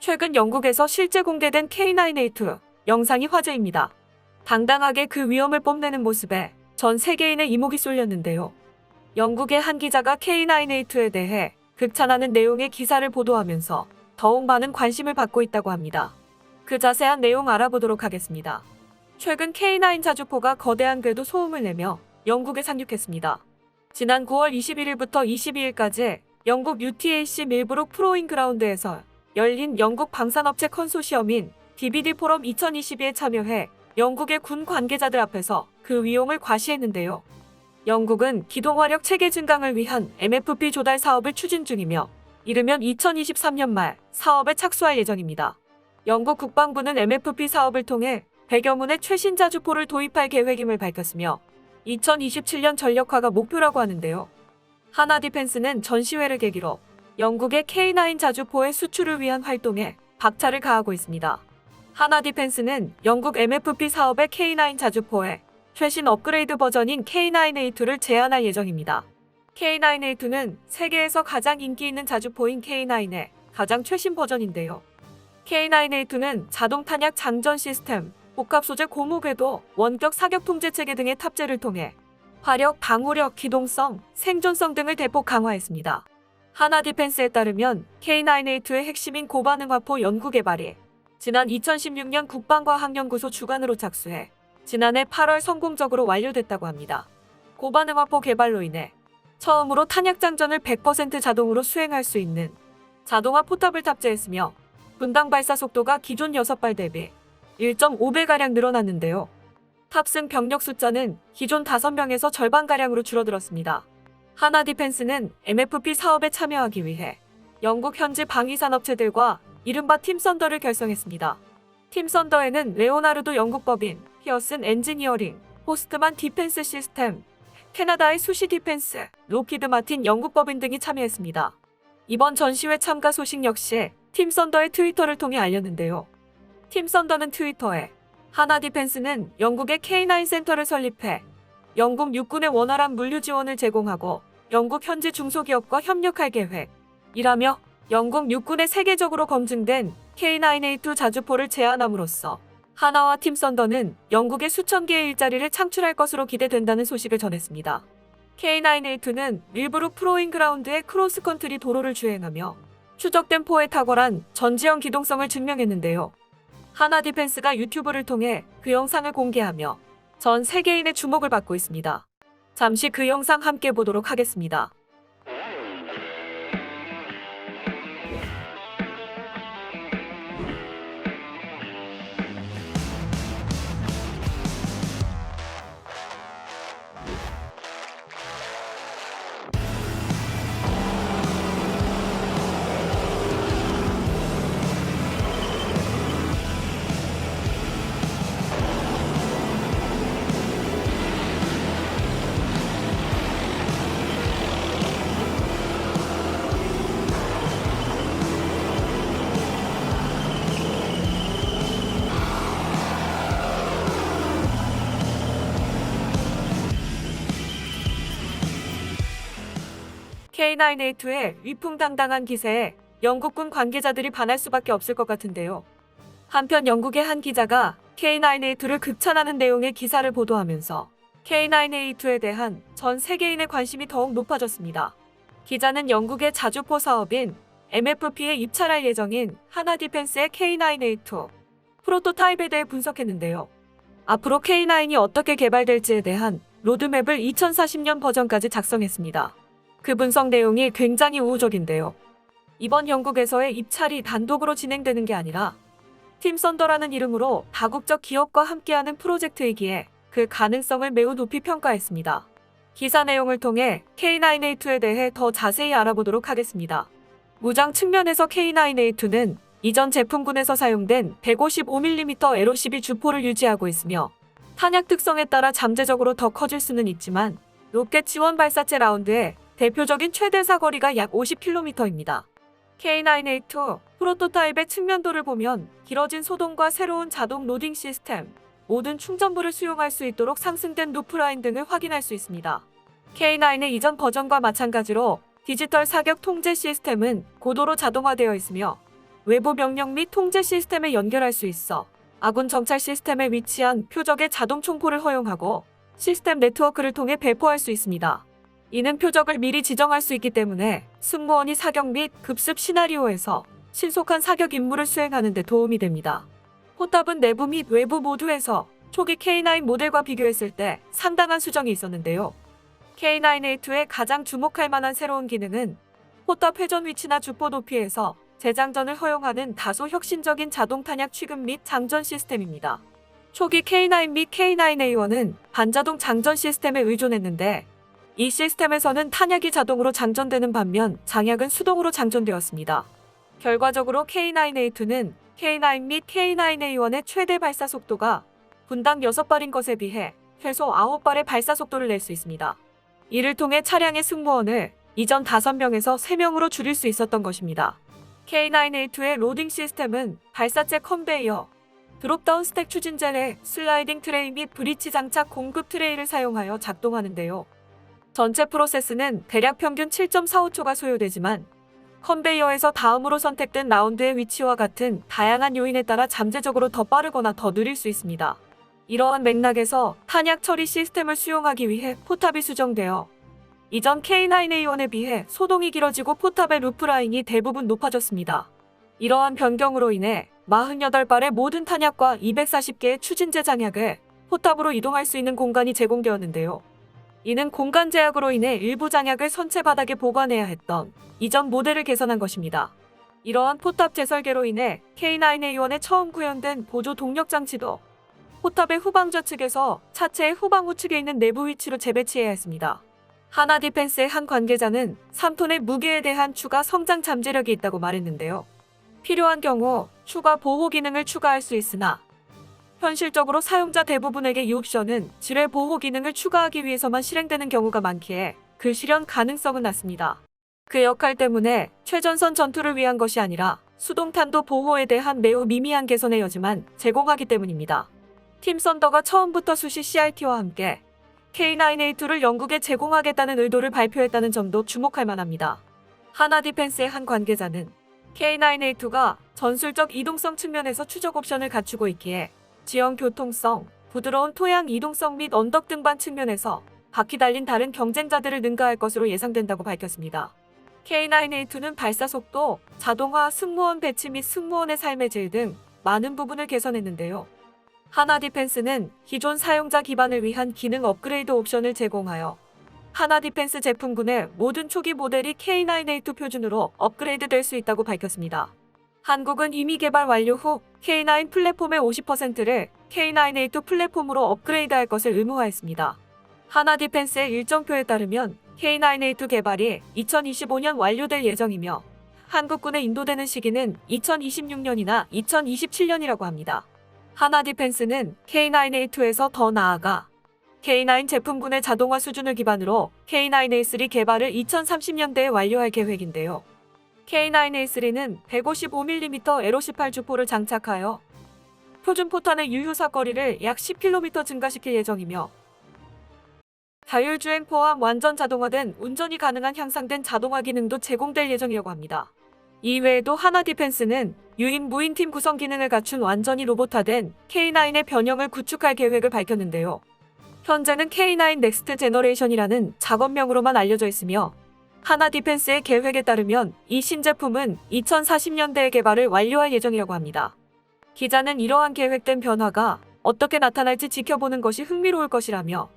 최근 영국에서 실제 공개된 K9A2 영상이 화제입니다. 당당하게 그 위험을 뽐내는 모습에 전 세계인의 이목이 쏠렸는데요. 영국의 한 기자가 K9A2에 대해 극찬하는 내용의 기사를 보도하면서 더욱 많은 관심을 받고 있다고 합니다. 그 자세한 내용 알아보도록 하겠습니다. 최근 K9 자주포가 거대한 궤도 소음을 내며 영국에 상륙했습니다. 지난 9월 21일부터 22일까지 영국 UTAC 밀브룩 프로잉 그라운드에서 열린 영국 방산업체 컨소시엄인 DVD 포럼 2022에 참여해 영국의 군 관계자들 앞에서 그 위용을 과시했는데요. 영국은 기동화력 체계 증강을 위한 MFP 조달 사업을 추진 중이며 이르면 2023년 말 사업에 착수할 예정입니다. 영국 국방부는 MFP 사업을 통해 100여 문의 최신 자주포를 도입할 계획임을 밝혔으며 2027년 전력화가 목표라고 하는데요. 하나 디펜스는 전시회를 계기로 영국의 K9 자주포의 수출을 위한 활동에 박차를 가하고 있습니다. 하나 디펜스는 영국 MFP 사업의 K9 자주포에 최신 업그레이드 버전인 K9A2를 제안할 예정입니다. K9A2는 세계에서 가장 인기 있는 자주포인 K9의 가장 최신 버전인데요. K9A2는 자동 탄약 장전 시스템, 복합 소재 고무 궤도, 원격 사격 통제 체계 등의 탑재를 통해 화력, 방호력, 기동성, 생존성 등을 대폭 강화했습니다. 하나 디펜스에 따르면 K9A2의 핵심인 고반응 화포 연구 개발이 지난 2016년 국방과학연구소 주관으로 착수해 지난해 8월 성공적으로 완료됐다고 합니다. 고반응 화포 개발로 인해 처음으로 탄약 장전을 100% 자동으로 수행할 수 있는 자동화 포탑을 탑재했으며 분당 발사 속도가 기존 6발 대비 1.5배가량 늘어났는데요. 탑승 병력 숫자는 기존 5명에서 절반가량으로 줄어들었습니다. 하나 디펜스는 MFP 사업에 참여하기 위해 영국 현지 방위산업체들과 이른바 팀 썬더를 결성했습니다. 팀 썬더에는 레오나르도 영국 법인, 피어슨 엔지니어링, 포스트만 디펜스 시스템, 캐나다의 수시 디펜스, 로키드 마틴 영국 법인 등이 참여했습니다. 이번 전시회 참가 소식 역시 팀 썬더의 트위터를 통해 알렸는데요. 팀 썬더는 트위터에 하나 디펜스는 영국의 K9 센터를 설립해 영국 육군의 원활한 물류 지원을 제공하고 영국 현지 중소기업과 협력할 계획이라며 영국 육군의 세계적으로 검증된 K9A2 자주포를 제안함으로써 하나와 팀 썬더는 영국의 수천 개의 일자리를 창출할 것으로 기대된다는 소식을 전했습니다. K9A2는 밀브룩 프로잉 그라운드의 크로스컨트리 도로를 주행하며 추적된 포에 탁월한 전지형 기동성을 증명했는데요. 하나 디펜스가 유튜브를 통해 그 영상을 공개하며 전 세계인의 주목을 받고 있습니다. 잠시 그 영상 함께 보도록 하겠습니다. K9A2의 위풍당당한 기세에 영국군 관계자들이 반할 수밖에 없을 것 같은데요. 한편 영국의 한 기자가 K9A2를 극찬하는 내용의 기사를 보도하면서 K9A2에 대한 전 세계인의 관심이 더욱 높아졌습니다. 기자는 영국의 자주포 사업인 MFP에 입찰할 예정인 하나 디펜스의 K9A2 프로토타입에 대해 분석했는데요. 앞으로 K9이 어떻게 개발될지에 대한 로드맵을 2040년 버전까지 작성했습니다. 그 분석 내용이 굉장히 우호적인데요. 이번 영국에서의 입찰이 단독으로 진행되는 게 아니라 팀 썬더라는 이름으로 다국적 기업과 함께하는 프로젝트이기에 그 가능성을 매우 높이 평가했습니다. 기사 내용을 통해 K9A2에 대해 더 자세히 알아보도록 하겠습니다. 무장 측면에서 K9A2는 이전 제품군에서 사용된 155mm 에로12 주포를 유지하고 있으며 탄약 특성에 따라 잠재적으로 더 커질 수는 있지만 로켓 지원 발사체 라운드에 대표적인 최대 사거리가 약 50km입니다. K9A2 프로토타입의 측면도를 보면 길어진 소동과 새로운 자동 로딩 시스템, 모든 충전부를 수용할 수 있도록 상승된 루프라인 등을 확인할 수 있습니다. K9의 이전 버전과 마찬가지로 디지털 사격 통제 시스템은 고도로 자동화되어 있으며 외부 명령 및 통제 시스템에 연결할 수 있어 아군 정찰 시스템에 위치한 표적의 자동 총포를 허용하고 시스템 네트워크를 통해 배포할 수 있습니다. 이는 표적을 미리 지정할 수 있기 때문에 승무원이 사격 및 급습 시나리오에서 신속한 사격 임무를 수행하는 데 도움이 됩니다. 포탑은 내부 및 외부 모두에서 초기 K9 모델과 비교했을 때 상당한 수정이 있었는데요. K9A2의 가장 주목할 만한 새로운 기능은 포탑 회전 위치나 주포 높이에서 재장전을 허용하는 다소 혁신적인 자동 탄약 취급 및 장전 시스템입니다. 초기 K9 및 K9A1은 반자동 장전 시스템에 의존했는데 이 시스템에서는 탄약이 자동으로 장전되는 반면 장약은 수동으로 장전되었습니다. 결과적으로 K9A2는 K9 및 K9A1의 최대 발사 속도가 분당 6발인 것에 비해 최소 9발의 발사 속도를 낼 수 있습니다. 이를 통해 차량의 승무원을 이전 5명에서 3명으로 줄일 수 있었던 것입니다. K9A2의 로딩 시스템은 발사체 컨베이어, 드롭다운 스택 추진젤의 슬라이딩 트레이 및 브리치 장착 공급 트레이를 사용하여 작동하는데요. 전체 프로세스는 대략 평균 7.45초가 소요되지만 컨베이어에서 다음으로 선택된 라운드의 위치와 같은 다양한 요인에 따라 잠재적으로 더 빠르거나 더 느릴 수 있습니다. 이러한 맥락에서 탄약 처리 시스템을 수용하기 위해 포탑이 수정되어 이전 K9A1에 비해 소동이 길어지고 포탑의 루프라인이 대부분 높아졌습니다. 이러한 변경으로 인해 48발의 모든 탄약과 240개의 추진제 장약을 포탑으로 이동할 수 있는 공간이 제공되었는데요. 이는 공간 제약으로 인해 일부 장약을 선체 바닥에 보관해야 했던 이전 모델을 개선한 것입니다. 이러한 포탑 재설계로 인해 K9A1에 처음 구현된 보조 동력 장치도 포탑의 후방 좌측에서 차체의 후방 우측에 있는 내부 위치로 재배치해야 했습니다. 하나 디펜스의 한 관계자는 3톤의 무게에 대한 추가 성장 잠재력이 있다고 말했는데요. 필요한 경우 추가 보호 기능을 추가할 수 있으나 현실적으로 사용자 대부분에게 이 옵션은 지뢰 보호 기능을 추가하기 위해서만 실행되는 경우가 많기에 그 실현 가능성은 낮습니다. 그 역할 때문에 최전선 전투를 위한 것이 아니라 수동탄도 보호에 대한 매우 미미한 개선의 여지만 제공하기 때문입니다. 팀 썬더가 처음부터 수시 CRT와 함께 K9A2를 영국에 제공하겠다는 의도를 발표했다는 점도 주목할 만합니다. 하나 디펜스의 한 관계자는 K9A2가 전술적 이동성 측면에서 추적 옵션을 갖추고 있기에 지형 교통성, 부드러운 토양 이동성 및 언덕 등반 측면에서 바퀴 달린 다른 경쟁자들을 능가할 것으로 예상된다고 밝혔습니다. K9A2는 발사 속도, 자동화, 승무원 배치 및 승무원의 삶의 질 등 많은 부분을 개선했는데요. 하나 디펜스는 기존 사용자 기반을 위한 기능 업그레이드 옵션을 제공하여 하나 디펜스 제품군의 모든 초기 모델이 K9A2 표준으로 업그레이드 될 수 있다고 밝혔습니다. 한국은 이미 개발 완료 후 K9 플랫폼의 50%를 K9A2 플랫폼으로 업그레이드할 것을 의무화했습니다. 하나 디펜스의 일정표에 따르면 K9A2 개발이 2025년 완료될 예정이며 한국군에 인도되는 시기는 2026년이나 2027년이라고 합니다. 하나 디펜스는 K9A2에서 더 나아가 K9 제품군의 자동화 수준을 기반으로 K9A3 개발을 2030년대에 완료할 계획인데요. K9A3는 155mm 에로 18 주포를 장착하여 표준 포탄의 유효 사 거리를 약 10km 증가시킬 예정이며 자율주행 포함 완전 자동화된 운전이 가능한 향상된 자동화 기능도 제공될 예정이라고 합니다. 이외에도 하나 디펜스는 유인 무인 팀 구성 기능을 갖춘 완전히 로봇화된 K9의 변형을 구축할 계획을 밝혔는데요. 현재는 K9 넥스트 제너레이션이라는 작업명으로만 알려져 있으며 하나 디펜스의 계획에 따르면 이 신제품은 2040년대에 개발을 완료할 예정이라고 합니다. 기자는 이러한 계획된 변화가 어떻게 나타날지 지켜보는 것이 흥미로울 것이라며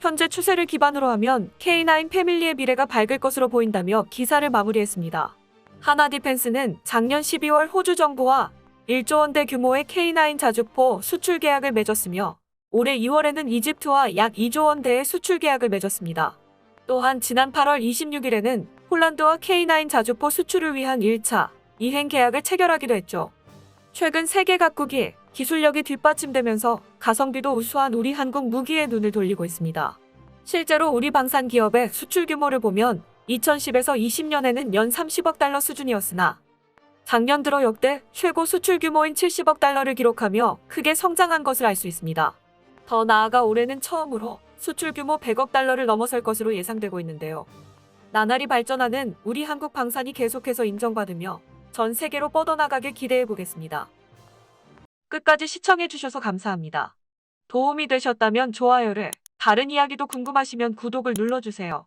현재 추세를 기반으로 하면 K9 패밀리의 미래가 밝을 것으로 보인다며 기사를 마무리했습니다. 하나 디펜스는 작년 12월 호주 정부와 1조 원대 규모의 K9 자주포 수출 계약을 맺었으며 올해 2월에는 이집트와 약 2조 원대의 수출 계약을 맺었습니다. 또한 지난 8월 26일에는 폴란드와 K9 자주포 수출을 위한 1차 이행 계약을 체결하기도 했죠. 최근 세계 각국이 기술력이 뒷받침되면서 가성비도 우수한 우리 한국 무기에 눈을 돌리고 있습니다. 실제로 우리 방산 기업의 수출 규모를 보면 2010에서 20년에는 연 30억 달러 수준이었으나 작년 들어 역대 최고 수출 규모인 70억 달러를 기록하며 크게 성장한 것을 알 수 있습니다. 더 나아가 올해는 처음으로 수출 규모 100억 달러를 넘어설 것으로 예상되고 있는데요. 나날이 발전하는 우리 한국 방산이 계속해서 인정받으며 전 세계로 뻗어나가길 기대해 보겠습니다. 끝까지 시청해 주셔서 감사합니다. 도움이 되셨다면 좋아요를, 다른 이야기도 궁금하시면 구독을 눌러주세요.